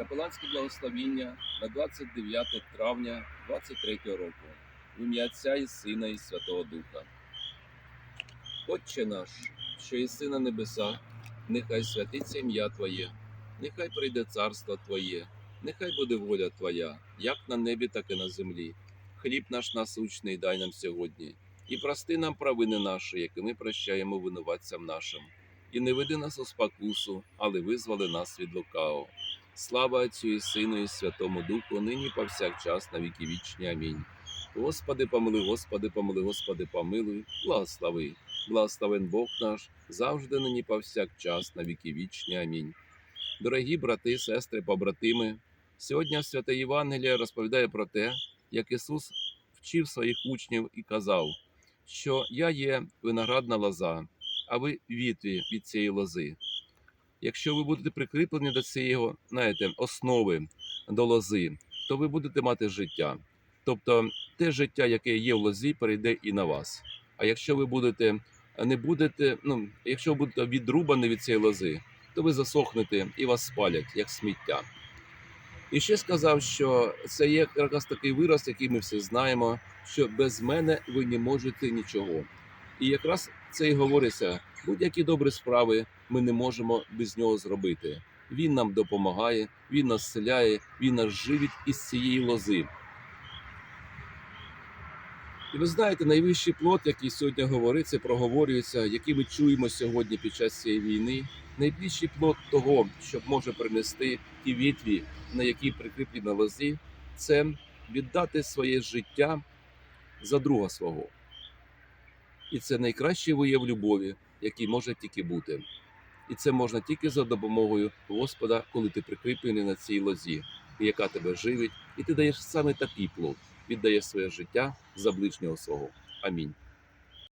Капеланське благословіння на 29 травня 23 року. В ім'я Отця і Сина і Святого Духа. Отче наш, що єси на небесах, нехай святиться ім'я Твоє, нехай прийде царство Твоє, нехай буде воля Твоя, як на небі, так і на землі. Хліб наш насущний дай нам сьогодні, і прости нам провини наші, які ми прощаємо винуватцям нашим. І не веди нас у спокусу, але визволи нас від лукавого. Слава Отцю і Сину і Святому Духу, нині повсякчас на віки вічні. Амінь. Господи, помилуй, Господи, помилуй, Господи, помилуй, благослови. Благословен Бог наш, завжди нині повсякчас на віки вічні. Амінь. Дорогі брати, сестри, побратими, сьогодні Святе Євангеліє розповідає про те, як Ісус вчив своїх учнів і казав, що я є виноградна лоза, а ви вітві від цієї лози. Якщо ви будете прикріплені до цієї знаєте, основи до лози, то ви будете мати життя. Тобто те життя, яке є в лозі, перейде і на вас. А якщо ви будете не будете, ну якщо ви будете відрубані від цієї лози, то ви засохнете і вас спалять як сміття. І ще сказав, що це є якраз такий вираз, який ми всі знаємо, що без мене ви не можете нічого. І якраз це і говориться: будь-які добрі справи ми не можемо без нього зробити. Він нам допомагає, він нас селяє, він нас живить із цієї лози. І ви знаєте, найвищий плод, який сьогодні говориться, проговорюється, який ми чуємо сьогодні під час цієї війни, найбільший плод того, що може принести ті вітві, на які прикріплені на лозі, це віддати своє життя за друга свого. І це найкращий вияв любові, який може тільки бути. І це можна тільки за допомогою Господа, коли ти прикріплений на цій лозі, яка тебе живить, і ти даєш саме такий плод, віддаєш своє життя за ближнього свого. Амінь.